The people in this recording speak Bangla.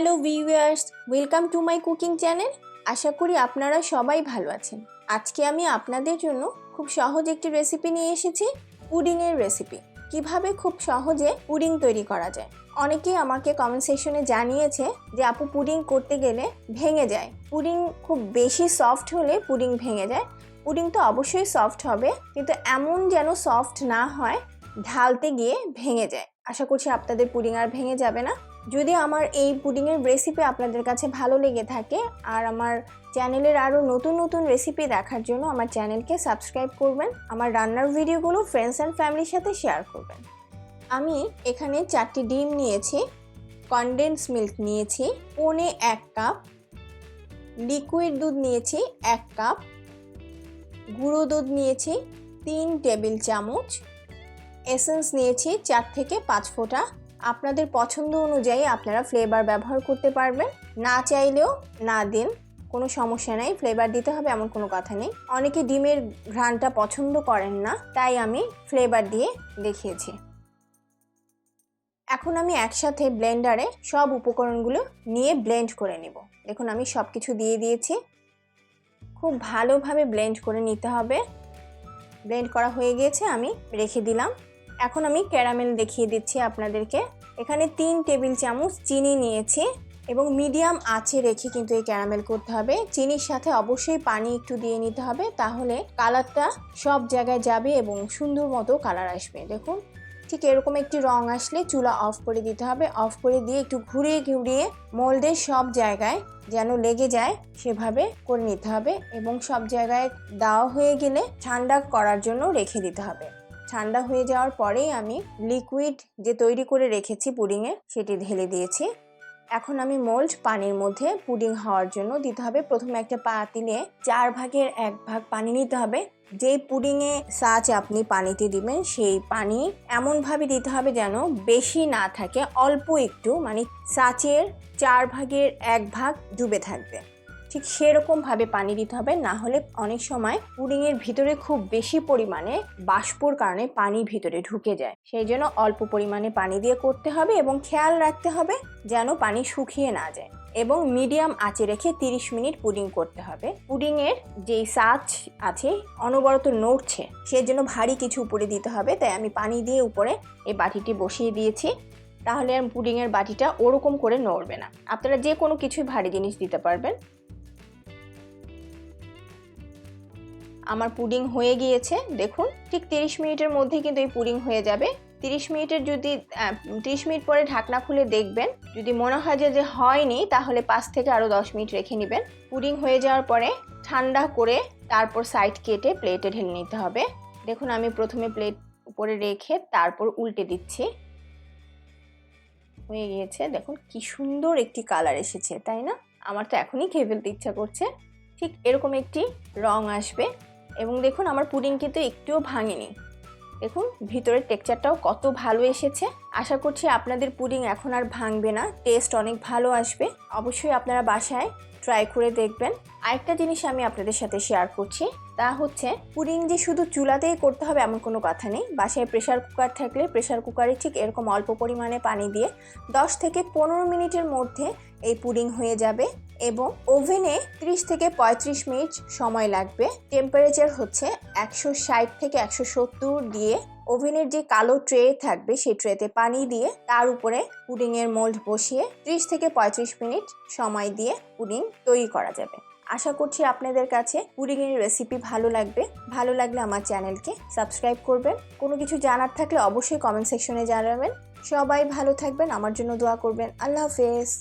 Hello viewers, welcome to my cooking channel. আশা করি আপনারা সবাই ভালো আছেন। আজকে আমি আপনাদের জন্য খুব সহজ একটি রেসিপি নিয়ে এসেছি, পুডিংয়ের রেসিপি কীভাবে খুব সহজে পুডিং তৈরি করা যায়? অনেকেই আমাকে কমেন্ট সেকশনে জানিয়েছে যে, আপু, পুডিং করতে গেলে ভেঙে যায়। পুডিং খুব বেশি সফট হলে পুডিং ভেঙে যায়। পুডিং তো অবশ্যই সফট হবে, কিন্তু এমন যেন সফট না হয়, ঢালতে গিয়ে ভেঙে যায়। আশা করছি আপনাদের পুডিং আর ভেঙে যাবে না। যদি আমার এই পুডিংয়ের রেসিপি আপনাদের কাছে ভালো লেগে থাকে আর আমার চ্যানেলের আরও নতুন নতুন রেসিপি দেখার জন্য আমার চ্যানেলকে সাবস্ক্রাইব করবেন, আমার রান্নার ভিডিওগুলো ফ্রেন্ডস অ্যান্ড ফ্যামিলির সাথে শেয়ার করবেন। আমি এখানে চারটি ডিম নিয়েছি কনডেন্স মিল্ক নিয়েছি, পনে এক কাপ লিকুইড দুধ নিয়েছি এক কাপ গুঁড়ো দুধ নিয়েছি তিন টেবিল চামচ এসেন্স নিয়েছি চার থেকে পাঁচ ফোঁটা আপনাদের পছন্দ অনুযায়ী আপনারা ফ্লেভার ব্যবহার করতে পারবেন। না চাইলেও না দিন, কোনো সমস্যা নেই। ফ্লেভার দিতে হবে এমন কোনো কথা নেই। অনেকে ডিমের ঘ্রাণটা পছন্দ করেন না, তাই আমি ফ্লেভার দিয়ে দেখিয়েছি। এখন আমি একসাথে ব্লেন্ডারে সব উপকরণগুলো নিয়ে ব্লেন্ড করে নেব। দেখুন, আমি সব কিছু দিয়ে দিয়েছি। খুব ভালোভাবে ব্লেন্ড করে নিতে হবে। ব্লেন্ড করা হয়ে গিয়েছে আমি রেখে দিলাম। এখন আমি ক্যারামেল দেখিয়ে দিচ্ছি আপনাদেরকে। এখানে তিন টেবিল চামচ চিনি নিয়েছি এবং মিডিয়াম আঁচে রেখে কিন্তু এই ক্যারামেল করতে হবে। চিনির সাথে অবশ্যই পানি একটু দিয়ে নিতে হবে, তাহলে কালারটা সব জায়গায় যাবে এবং সুন্দর মতো কালার আসবে। দেখুন, ঠিক এরকম একটি রং আসলে চুলা অফ করে দিতে হবে। অফ করে দিয়ে একটু ঘুরিয়ে ঘুরিয়ে মোল্ডের সব জায়গায় যেন লেগে যায়, সেভাবে করে নিতে হবে এবং সব জায়গায় দেওয়া হয়ে গেলে ঠান্ডা করার জন্য রেখে দিতে হবে। ঠান্ডা হয়ে যাওয়ার পরেই আমি লিকুইড যে তৈরি করে রেখেছি পুডিংয়ে সেটি ঢেলে দিয়েছি। এখন আমি মোল্ড পানির মধ্যে পুডিং হওয়ার জন্য দিতে হবে। প্রথমে একটা পাতিলে চার ভাগের এক ভাগ পানি নিতে হবে। যেই পুডিংয়ে সাচ আপনি পানিতে দিবেন, সেই পানি এমনভাবে দিতে হবে যেন বেশি না থাকে, অল্প একটু মানে সাচের চার ভাগের এক ভাগ ডুবে থাকবে। ঠিক সেরকমভাবে পানি দিতে হবে, না হলে অনেক সময় পুডিংয়ের ভিতরে খুব বেশি পরিমাণে বাষ্পর কারণে পানি ভিতরে ঢুকে যায়। সেই জন্য অল্প পরিমাণে পানি দিয়ে করতে হবে এবং খেয়াল রাখতে হবে যেন পানি শুকিয়ে না যায় এবং মিডিয়াম আঁচে রেখে 30 মিনিট পুডিং করতে হবে। পুডিংয়ের যেই সাচ আছে অনবরত নড়ছে, সেই জন্য ভারী কিছু উপরে দিতে হবে। তাই আমি পানি দিয়ে উপরে এই বাটিটি বসিয়ে দিয়েছি। তাহলে আর পুডিংয়ের বাটিটা ওরকম করে নড়বে না। আপনারা যে কোনো কিছুই ভারী জিনিস দিতে পারবেন। আমার পুডিং হয়ে গিয়েছে। দেখুন, ঠিক তিরিশ মিনিটের মধ্যে কিন্তু এই পুডিং হয়ে যাবে। তিরিশ মিনিটের যদি তিরিশ মিনিট পরে ঢাকনা খুলে দেখবেন, যদি মনে হয় যে যে হয়নি, তাহলে পাঁচ থেকে আরও দশ মিনিট রেখে নেবেন। পুডিং হয়ে যাওয়ার পরে ঠান্ডা করে তারপর সাইড কেটে প্লেটে ঢেলে নিতে হবে। দেখুন, আমি প্রথমে প্লেট উপরে রেখে তারপর উল্টে দিচ্ছি। হয়ে গিয়েছে। দেখুন, কি সুন্দর একটি কালার এসেছে, তাই না? আমার তো এখনই খেয়ে ফেলতে ইচ্ছা করছে। ঠিক এরকম একটি রং আসবে। এবং দেখুন আমার পুডিং কিন্তু একটুও ভাঙেনি। দেখুন ভিতরের টেক্সচারটাও কত ভালো এসেছে। আশা করছি আপনাদের পুডিং এখন আর ভাঙবে না টেস্ট অনেক ভালো আসবে। অবশ্যই আপনারা বাসায় ট্রাই করে দেখবেন। আরেকটা জিনিস আমি আপনাদের সাথে শেয়ার করছি, তা হচ্ছে পুডিং যে শুধু চুলাতেই করতে হবে এমন কোনো কথা নেই। বাসায় প্রেশার কুকার থাকলে প্রেশার কুকারে ঠিক এরকম অল্প পরিমাণে পানি দিয়ে 10 থেকে পনেরো মিনিটের মধ্যে এই পুডিং হয়ে যাবে এবং ওভেনে 30 থেকে 35 মিনিট সময় লাগবে। টেম্পারেচার হচ্ছে একশো ষাট থেকে একশো সত্তর দিয়ে ওভেনের যে কালো ট্রে থাকবে সেই ট্রেতে পানি দিয়ে তার উপরে পুডিংয়ের মোল্ড বসিয়ে 30 থেকে 35 মিনিট সময় দিয়ে পুডিং তৈরি করা যাবে। আশা করছি আপনাদের কাছে পুডিংয়ের রেসিপি ভালো লাগবে। ভালো লাগলে আমার চ্যানেলকে সাবস্ক্রাইব করবেন। কোনো কিছু জানার থাকলে অবশ্যই কমেন্ট সেকশনে জানাবেন। সবাই ভালো থাকবেন, আমার জন্য দোয়া করবেন। আল্লাহ হাফেজ।